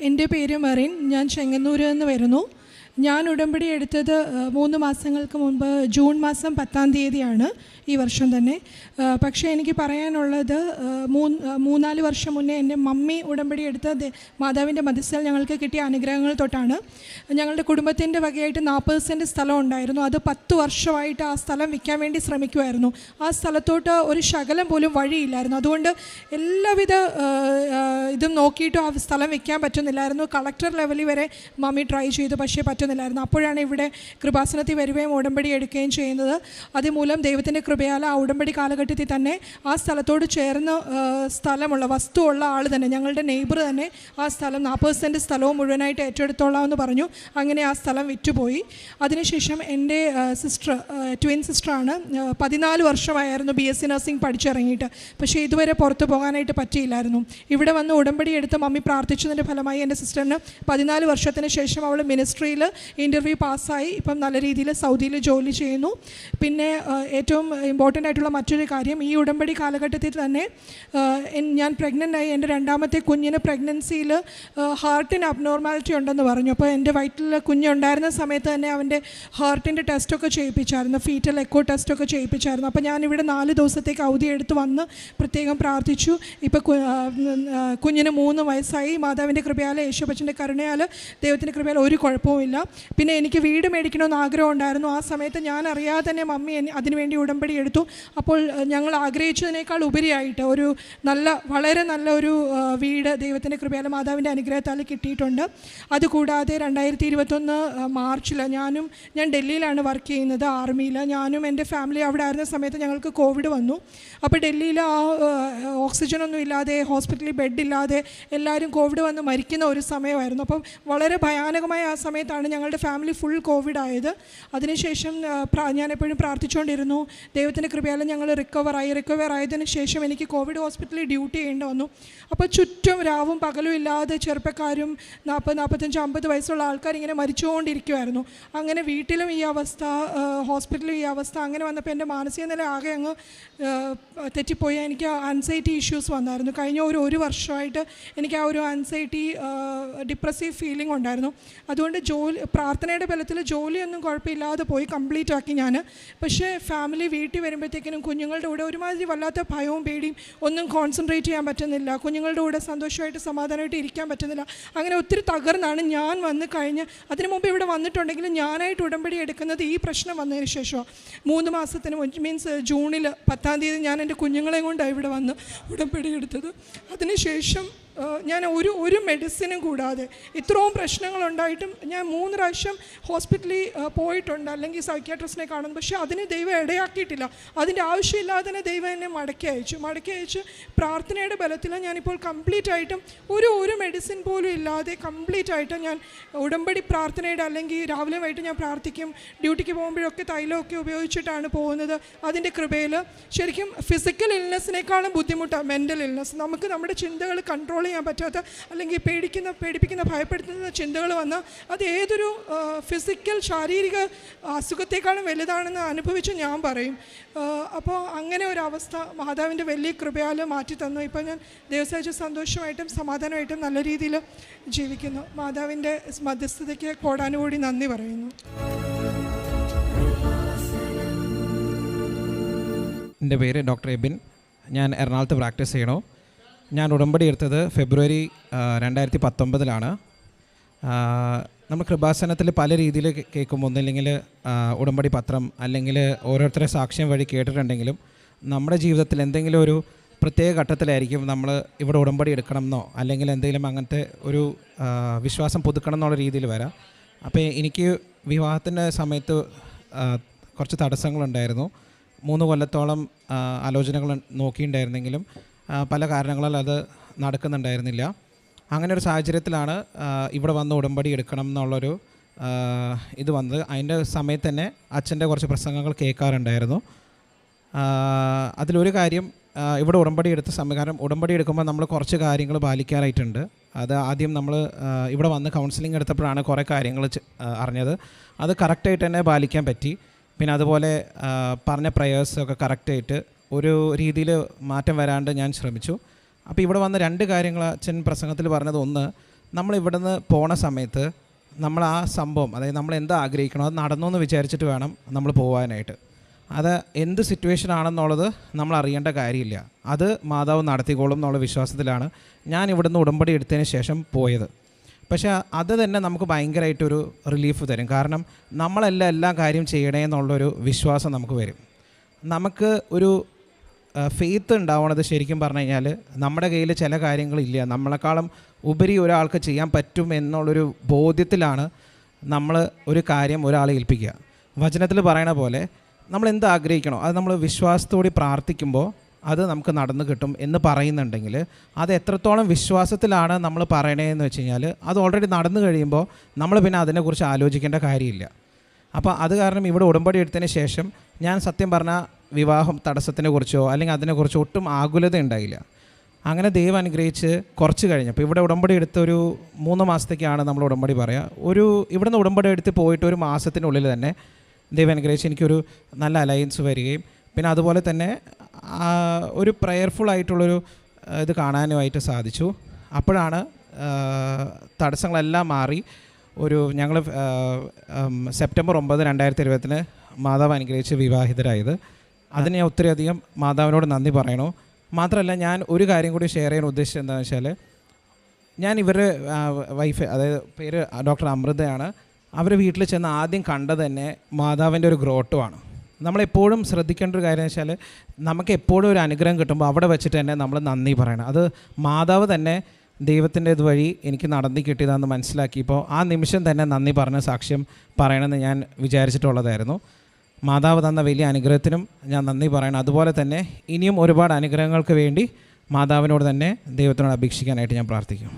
എന്റെ പേര് മറിൻ ഞാൻ ചെങ്ങന്നൂരിൽ നിന്ന് വരുന്നു. ഞാൻ ഉടമ്പടി എടുത്തത് മൂന്ന് മാസങ്ങൾക്ക് മുൻപ് ജൂൺ മാസം പത്താം തീയതിയാണ് ഈ വർഷം തന്നെ. പക്ഷേ എനിക്ക് പറയാനുള്ളത് മൂന്ന് മൂന്നാൽ വർഷം മുന്നേ എന്റെ മമ്മി ഉടമ്പടി എടുത്ത മാതാവിന്റെ മധ്യസ്ഥൽ ഞങ്ങൾക്ക് കിട്ടിയ അനുഗ്രഹങ്ങൾ തൊട്ടാണ്. ഞങ്ങളുടെ കുടുംബത്തിന്റെ വകയായിട്ട് നാൽപ്പത് സെന്റ് സ്ഥലം ഉണ്ടായിരുന്നു. അത് പത്ത് വർഷമായിട്ട് ആ സ്ഥലം വിൽക്കാൻ വേണ്ടി ശ്രമിക്കുമായിരുന്നു ആ സ്ഥലത്തോട്ട് ഒരു ശകലം പോലും വഴിയില്ലായിരുന്നു. അതുകൊണ്ട് എല്ലാവിധ ഇതും നോക്കിയിട്ടും ആ സ്ഥലം വിൽക്കാൻ പറ്റുന്നില്ലായിരുന്നു. കളക്ടർ ലെവലിൽ വരെ മമ്മി ട്രൈ ചെയ്തു. പക്ഷേ പറ്റുന്നില്ലായിരുന്നു. അപ്പോഴാണ് ഇവിടെ കൃപാസനത്തിൽ വരികയും ഉടമ്പടി എടുക്കുകയും ചെയ്യുന്നത്. അതുമൂലം ദൈവത്തിന്റെ കൃപയാൽ ആ ഉടമ്പടി കാലഘട്ടത്തിൽ തന്നെ ആ സ്ഥലത്തോട് ചേർന്ന് സ്ഥലമുള്ള വസ്തുവുള്ള ആൾ തന്നെ ഞങ്ങളുടെ നെയ്ബർ തന്നെ ആ സ്ഥലം നാൽപ്പത് സെന്റ് സ്ഥലവും മുഴുവനായിട്ട് ഏറ്റെടുത്തോളാം എന്ന് പറഞ്ഞു. അങ്ങനെ ആ സ്ഥലം വിറ്റുപോയി. അതിനുശേഷം എന്റെ സിസ്റ്റർ ട്വിൻ സിസ്റ്ററാണ് പതിനാല് വർഷമായിരുന്നു ബി എസ് സി നഴ്സിംഗ് പഠിച്ചിറങ്ങിയിട്ട്. പക്ഷേ ഇതുവരെ പുറത്തു പോകാനായിട്ട് പറ്റിയില്ലായിരുന്നു. ഇവിടെ വന്ന് ഉടമ്പടി എടുത്ത് മമ്മി പ്രാർത്ഥിച്ചതിന്റെ ഫലമായി എന്റെ സിസ്റ്ററിന് പതിനാല് വർഷത്തിന് ശേഷം അവൾ മിനിസ്ട്രിയിൽ ഇന്റർവ്യൂ പാസ്സായി ഇപ്പം നല്ല രീതിയിൽ സൗദിയിൽ ജോലി ചെയ്യുന്നു. പിന്നെ ഏറ്റവും ഇമ്പോർട്ടന്റ് ആയിട്ടുള്ള മറ്റൊരു കാര്യം ഈ ഉടമ്പടി കാലഘട്ടത്തിൽ തന്നെ ഞാൻ പ്രഗ്നന്റ് ആയി. എന്റെ രണ്ടാമത്തെ കുഞ്ഞിന് പ്രഗ്നൻസിയിൽ ഹാർട്ടിന് അബ്നോർമാലിറ്റി ഉണ്ടെന്ന് പറഞ്ഞു. അപ്പോൾ എന്റെ വയറ്റിൽ കുഞ്ഞുണ്ടായിരുന്ന സമയത്ത് തന്നെ അവന്റെ ഹാർട്ടിന്റെ ടെസ്റ്റൊക്കെ ചെയ്യിപ്പിച്ചായിരുന്നു. Fetal echo ടെസ്റ്റൊക്കെ ചെയ്യിപ്പിച്ചായിരുന്നു. അപ്പോൾ ഞാനിവിടെ നാല് ദിവസത്തേക്ക് അവധി എടുത്ത് വന്ന് പ്രത്യേകം പ്രാർത്ഥിച്ചു. ഇപ്പോൾ കുഞ്ഞിന് മൂന്ന് വയസ്സായി. മാതാവിന്റെ കൃപയാൽ യേശുപച്ചന്റെ കരുണയാൽ ദൈവത്തിന്റെ കൃപയാൽ ഒരു കുഴപ്പവുമില്ല. പിന്നെ എനിക്ക് വീട് മേടിക്കണമെന്ന് ആഗ്രഹം ഉണ്ടായിരുന്നു ആ സമയത്ത് ഞാൻ അറിയാതെ തന്നെ മമ്മി അതിനുവേണ്ടി ഉടമ്പടി എടുത്തു. അപ്പോൾ ഞങ്ങൾ ആഗ്രഹിച്ചതിനേക്കാൾ ഉപരിയായിട്ട് ഒരു നല്ല വളരെ നല്ല ഒരു വീട് ദൈവത്തിന്റെ കൃപയാൽ മാതാവിന്റെ അനുഗ്രഹത്താൽ കിട്ടിയിട്ടുണ്ട്. അതുകൂടാതെ രണ്ടായിരത്തി ഇരുപത്തൊന്ന് മാർച്ചിൽ ഞാനും ഞാൻ ഡൽഹിയിലാണ് വർക്ക് ചെയ്യുന്നത് ആർമിയിൽ ഞാനും എന്റെ ഫാമിലി അവിടെ ആയിരുന്ന സമയത്ത് ഞങ്ങൾക്ക് കോവിഡ് വന്നു. അപ്പോൾ ഡൽഹിയിൽ ആ ഓക്സിജനൊന്നും ഇല്ലാതെ ഹോസ്പിറ്റലിൽ ബെഡ് ഇല്ലാതെ എല്ലാവരും കോവിഡ് വന്ന് മരിക്കുന്ന ഒരു സമയമായിരുന്നു. അപ്പം വളരെ ഭയാനകമായ ആ സമയത്താണ് ഞങ്ങളുടെ ഫാമിലി ഫുൾ കോവിഡ് ആയത്. അതിനുശേഷം ഞാനെപ്പോഴും പ്രാർത്ഥിച്ചുകൊണ്ടിരുന്നു ദൈവത്തിന്റെ കൃപയാലും ഞങ്ങൾ റിക്കവറായി റിക്കവർ ആയതിനു ശേഷം എനിക്ക് കോവിഡ് ഹോസ്പിറ്റലിൽ ഡ്യൂട്ടി ചെയ്യേണ്ടി വന്നു. അപ്പോൾ ചുറ്റും രാവും പകലും ഇല്ലാതെ ചെറുപ്പക്കാരും നാൽപ്പത് നാൽപ്പത്തഞ്ച് അമ്പത് വയസ്സുള്ള ആൾക്കാർ ഇങ്ങനെ മരിച്ചുകൊണ്ടിരിക്കുമായിരുന്നു അങ്ങനെ വീട്ടിലും ഈ അവസ്ഥ ഹോസ്പിറ്റലിലും ഈ അവസ്ഥ അങ്ങനെ വന്നപ്പോൾ എന്റെ മാനസിക നില ആകെ അങ്ങ് തെറ്റിപ്പോയി. എനിക്ക് ആൻസൈറ്റി ഇഷ്യൂസ് വന്നായിരുന്നു. കഴിഞ്ഞ ഒരു ഒരു വർഷമായിട്ട് എനിക്ക് ആ ഒരു ആൻസൈറ്റി ഡിപ്രസീവ് ഫീലിംഗ് ഉണ്ടായിരുന്നു. അതുകൊണ്ട് ജോലി പ്രാർത്ഥനയുടെ ബലത്തിൽ ജോലിയൊന്നും കുഴപ്പമില്ലാതെ പോയി കംപ്ലീറ്റ് ആക്കി ഞാൻ. പക്ഷേ ഫാമിലി വീട്ടിൽ വരുമ്പോഴത്തേക്കിനും കുഞ്ഞുങ്ങളുടെ കൂടെ ഒരുമാതിരി വല്ലാത്ത ഭയവും പേടിയും ഒന്നും കോൺസെൻട്രേറ്റ് ചെയ്യാൻ പറ്റുന്നില്ല. കുഞ്ഞുങ്ങളുടെ കൂടെ സന്തോഷമായിട്ട് സമാധാനമായിട്ട് ഇരിക്കാൻ പറ്റുന്നില്ല. അങ്ങനെ ഒത്തിരി തകർന്നാണ് ഞാൻ വന്ന് കഴിഞ്ഞ് അതിനു മുമ്പ് ഇവിടെ വന്നിട്ടുണ്ടെങ്കിലും ഞാനായിട്ട് ഉടമ്പടി എടുക്കുന്നത് ഈ പ്രശ്നം വന്നതിന് ശേഷമാണ് മൂന്ന് മാസത്തിന് മീൻസ് ജൂണിൽ പത്താം തീയതി ഞാൻ എന്റെ കുഞ്ഞുങ്ങളെയും കൊണ്ടാണ് ഇവിടെ വന്ന് ഉടമ്പടി എടുത്തത്. അതിനുശേഷം ഞാൻ ഒരു ഒരു മെഡിസിനും കൂടാതെ ഇത്രയും പ്രശ്നങ്ങളുണ്ടായിട്ടും ഞാൻ മൂന്ന് പ്രാവശ്യം ഹോസ്പിറ്റലിൽ പോയിട്ടുണ്ട്. അല്ലെങ്കിൽ സൈക്യാട്രിസ്റ്റിനെ കാണുന്നു. പക്ഷേ അതിന് ദൈവം ഇടയാക്കിയിട്ടില്ല. അതിന്റെ ആവശ്യമില്ലാതെ തന്നെ ദൈവം എന്നെ മടക്കി അയച്ചു. മടക്കി അയച്ച് പ്രാർത്ഥനയുടെ ബലത്തിൽ ഞാനിപ്പോൾ കംപ്ലീറ്റ് ആയിട്ടും ഒരു ഒരു മെഡിസിൻ പോലും ഇല്ലാതെ കംപ്ലീറ്റ് ആയിട്ട് ഞാൻ ഉടമ്പടി പ്രാർത്ഥനയുടെ അല്ലെങ്കിൽ രാവിലെ വൈകിട്ട് ഞാൻ പ്രാർത്ഥിക്കും. ഡ്യൂട്ടിക്ക് പോകുമ്പോഴൊക്കെ തൈലമൊക്കെ ഉപയോഗിച്ചിട്ടാണ് പോകുന്നത്. അതിന്റെ കൃപയിൽ ശരിക്കും ഫിസിക്കൽ ഇൽനെസ്സിനേക്കാളും ബുദ്ധിമുട്ടാണ് മെന്റൽ ഇൽനെസ് നമുക്ക് നമ്മുടെ ചിന്തകൾ കൺട്രോൾ ചെയ്യാൻ പറ്റാത്ത അല്ലെങ്കിൽ പേടിക്കുന്ന പേടിപ്പിക്കുന്ന ഭയപ്പെടുത്തുന്ന ചിന്തകൾ വന്ന് അത് ഏതൊരു ഫിസിക്കൽ ശാരീരിക അസുഖത്തെക്കാളും വലുതാണെന്ന് അനുഭവിച്ച് ഞാൻ പറയും. അപ്പോൾ അങ്ങനെ ഒരു അവസ്ഥ മാതാവിന്റെ വലിയ കൃപയാൽ മാറ്റി തന്നു. ഇപ്പോൾ ഞാൻ ദിവസമായിട്ട് സന്തോഷമായിട്ടും സമാധാനമായിട്ടും നല്ല രീതിയിൽ ജീവിക്കുന്നു. മാതാവിന്റെ മധ്യസ്ഥതയ്ക്ക് കോടാനുകൂടി നന്ദി പറയുന്നു. എന്റെ പേര് ഡോക്ടർ എബിൻ. ഞാൻ എറണാകുളത്ത് പ്രാക്ടീസ് ചെയ്യണു. ഞാൻ ഉടമ്പടി എടുത്തത് ഫെബ്രുവരി രണ്ടായിരത്തി പത്തൊമ്പതിലാണ് നമ്മൾ കൃപാസനത്തിൽ പല രീതിയിൽ കേൾക്കും ഒന്നില്ലെങ്കിൽ ഉടമ്പടി പത്രം അല്ലെങ്കിൽ ഓരോരുത്തരെ സാക്ഷ്യം വഴി കേട്ടിട്ടുണ്ടെങ്കിലും നമ്മുടെ ജീവിതത്തിൽ എന്തെങ്കിലും ഒരു പ്രത്യേക ഘട്ടത്തിലായിരിക്കും നമ്മൾ ഇവിടെ ഉടമ്പടി എടുക്കണം എന്നോ അല്ലെങ്കിൽ എന്തെങ്കിലും അങ്ങനത്തെ ഒരു വിശ്വാസം പുതുക്കണം എന്നുള്ള രീതിയിൽ വരാം. അപ്പോൾ എനിക്ക് വിവാഹത്തിന്റെ സമയത്ത് കുറച്ച് തടസ്സങ്ങളുണ്ടായിരുന്നു. മൂന്ന് കൊല്ലത്തോളം ആലോചനകൾ നോക്കിയിട്ടുണ്ടായിരുന്നെങ്കിലും പല കാരണങ്ങളാൽ അത് നടക്കുന്നുണ്ടായിരുന്നില്ല. അങ്ങനെ ഒരു സാഹചര്യത്തിലാണ് ഇവിടെ വന്ന് ഉടമ്പടി എടുക്കണം എന്നുള്ളൊരു ഇത് വന്നത്. അതിന്റെ സമയത്ത് തന്നെ അച്ഛന്റെ കുറച്ച് പ്രസംഗങ്ങൾ കേൾക്കാറുണ്ടായിരുന്നു. അതിലൊരു കാര്യം ഇവിടെ ഉടമ്പടി എടുത്ത സമയം കാരണം ഉടമ്പടി എടുക്കുമ്പോൾ നമ്മൾ കുറച്ച് കാര്യങ്ങൾ പാലിക്കാനായിട്ടുണ്ട്. അത് ആദ്യം നമ്മൾ ഇവിടെ വന്ന് കൗൺസിലിംഗ് എടുത്തപ്പോഴാണ് കുറേ കാര്യങ്ങൾ അറിഞ്ഞത്. അത് കറക്റ്റായിട്ട് തന്നെ പാലിക്കാൻ പറ്റി. പിന്നെ അതുപോലെ പറഞ്ഞ പ്രയേഴ്സൊക്കെ കറക്റ്റായിട്ട് ഒരു രീതിയിൽ മാറ്റം വരാണ്ട് ഞാൻ ശ്രമിച്ചു. അപ്പോൾ ഇവിടെ വന്ന രണ്ട് കാര്യങ്ങൾ അച്ഛൻ പ്രസംഗത്തിൽ പറഞ്ഞത് ഒന്ന് നമ്മൾ ഇവിടുന്ന് പോണ സമയത്ത് നമ്മൾ ആ സംഭവം അതായത് നമ്മൾ എന്താ ആഗ്രഹിക്കണോ അത് നടന്നു എന്ന് വിചാരിച്ചിട്ട് വേണം നമ്മൾ പോകാനായിട്ട് അത് എന്ത് സിറ്റുവേഷൻ ആണെന്നുള്ളത് നമ്മൾ അറിയേണ്ട കാര്യമില്ല. അത് മാതാവ് നടത്തിക്കോളും എന്നുള്ള വിശ്വാസത്തിലാണ് ഞാൻ ഇവിടുന്ന് ഉടമ്പടി എടുത്തതിന് ശേഷം പോയത്. പക്ഷേ അത് തന്നെ നമുക്ക് ഭയങ്കരമായിട്ടൊരു റിലീഫ് തരും. കാരണം നമ്മളെല്ലാം എല്ലാ കാര്യം ചെയ്യണേ എന്നുള്ളൊരു വിശ്വാസം നമുക്ക് വരും. നമുക്ക് ഒരു ഫെയ്ത്ത് ഉണ്ടാവണത് ശരിക്കും പറഞ്ഞു കഴിഞ്ഞാൽ നമ്മുടെ കയ്യിൽ ചില കാര്യങ്ങളില്ല. നമ്മളെക്കാളും ഉപരി ഒരാൾക്ക് ചെയ്യാൻ പറ്റും എന്നുള്ളൊരു ബോധ്യത്തിലാണ് നമ്മൾ ഒരു കാര്യം ഒരാളെ ഏൽപ്പിക്കുക. വചനത്തിൽ പറയണ പോലെ നമ്മൾ എന്ത് ആഗ്രഹിക്കണോ അത് നമ്മൾ വിശ്വാസത്തോടെ പ്രാർത്ഥിക്കുമ്പോൾ അത് നമുക്ക് നടന്നു കിട്ടും എന്ന് പറയുന്നുണ്ടെങ്കിൽ അത് എത്രത്തോളം വിശ്വാസത്തിലാണ് നമ്മൾ പറയണതെന്ന് വെച്ച് കഴിഞ്ഞാൽ അത് ഓൾറെഡി നടന്നു കഴിയുമ്പോൾ നമ്മൾ പിന്നെ അതിനെക്കുറിച്ച് ആലോചിക്കേണ്ട കാര്യമില്ല. അപ്പോൾ അത് കാരണം ഇവിടെ ഉടമ്പടി എടുത്തതിന് ശേഷം ഞാൻ സത്യം പറഞ്ഞാൽ വിവാഹം തടസ്സത്തിനെ കുറിച്ചോ അല്ലെങ്കിൽ അതിനെക്കുറിച്ചോ ഒട്ടും ആകുലത ഉണ്ടായില്ല. അങ്ങനെ ദൈവം അനുഗ്രഹിച്ച് കുറച്ച് കഴിഞ്ഞപ്പോൾ ഇവിടെ ഉടമ്പടി എടുത്ത ഒരു മൂന്ന് മാസത്തേക്കാണ് നമ്മൾ ഉടമ്പടി പറയുക. ഒരു ഇവിടുന്ന് ഉടമ്പടി എടുത്ത് പോയിട്ട് ഒരു മാസത്തിനുള്ളിൽ തന്നെ ദൈവം അനുഗ്രഹിച്ച് എനിക്കൊരു നല്ല അലയൻസ് വരികയും പിന്നെ അതുപോലെ തന്നെ ഒരു പ്രെയർഫുൾ ആയിട്ടുള്ളൊരു ഇത് കാണാനുമായിട്ട് സാധിച്ചു. അപ്പോഴാണ് തടസ്സങ്ങളെല്ലാം മാറി ഒരു ഞങ്ങൾ സെപ്റ്റംബർ ഒമ്പത് രണ്ടായിരത്തി ഇരുപത്തിന് മാതാവ് അനുഗ്രഹിച്ച് വിവാഹിതരായത്. അതിന് ഞാൻ ഒത്തിരി അധികം മാതാവിനോട് നന്ദി പറയണു. മാത്രമല്ല ഞാൻ ഒരു കാര്യം കൂടി ഷെയർ ചെയ്യാൻ ഉദ്ദേശിച്ചത് എന്താണെന്ന് വെച്ചാൽ ഞാൻ ഇവരുടെ വൈഫ് അതായത് പേര് ഡോക്ടർ അമൃതയാണ്. അവർ വീട്ടിൽ ചെന്ന് ആദ്യം കണ്ടത് തന്നെ മാതാവിന്റെ ഒരു ഗ്രോട്ടുമാണ് നമ്മളെപ്പോഴും ശ്രദ്ധിക്കേണ്ട ഒരു കാര്യം വെച്ചാൽ നമുക്ക് എപ്പോഴും ഒരു അനുഗ്രഹം കിട്ടുമ്പോൾ അവിടെ വെച്ചിട്ട് തന്നെ നമ്മൾ നന്ദി പറയണം. അത് മാതാവ് തന്നെ ദൈവത്തിന്റെ ഇതുവഴി എനിക്ക് നടന്നു കിട്ടിയതാണെന്ന് മനസ്സിലാക്കിയപ്പോൾ ആ നിമിഷം തന്നെ നന്ദി പറഞ്ഞ സാക്ഷ്യം പറയണമെന്ന് ഞാൻ വിചാരിച്ചിട്ടുള്ളതായിരുന്നു. മാതാവ് തന്ന വലിയ അനുഗ്രഹത്തിനും ഞാൻ നന്ദി പറയണം. അതുപോലെ തന്നെ ഇനിയും ഒരുപാട് അനുഗ്രഹങ്ങൾക്ക് വേണ്ടി മാതാവിനോട് തന്നെ ദൈവത്തിനോട് അപേക്ഷിക്കാനായിട്ട് ഞാൻ പ്രാർത്ഥിക്കും